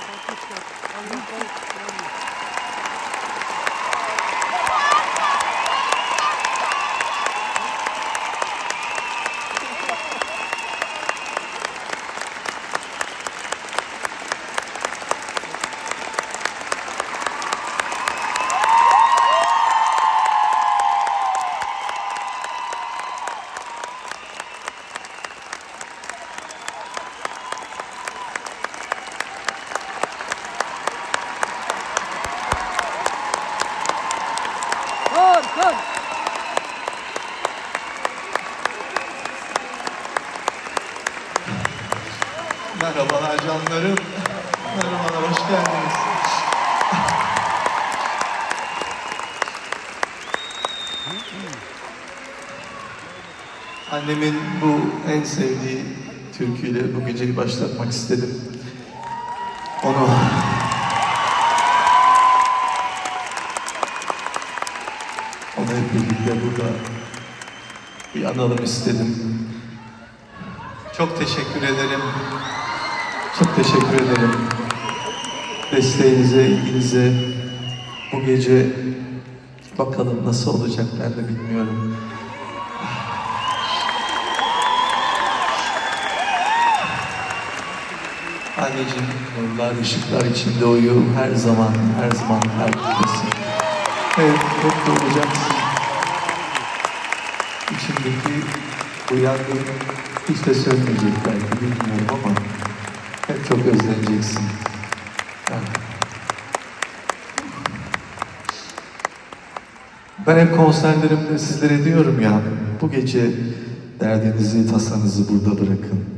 Thank you. Kır. Merhabalar canlarım. Merhabalar, hoş geldiniz. Annemin bu en sevdiği türküyle bu geceyi başlatmak istedim. Onu onu hep birlikte burada bir analım istedim. Çok teşekkür ederim. Çok teşekkür ederim. Desteğinize, ilginize. Bu gece bakalım nasıl olacak ben de bilmiyorum. Anneciğim nurlar, ışıklar içinde uyu. Her zaman, her zaman kalbimdesin. Evet, mutlu olacaksın. İçindeki bu yangın hiç de sönmeyecek belki bilmiyorum ama hep çok özleneceksin. Ben hep konserlerimde sizlere diyorum ya, bu gece derdinizi, tasanızı burada bırakın.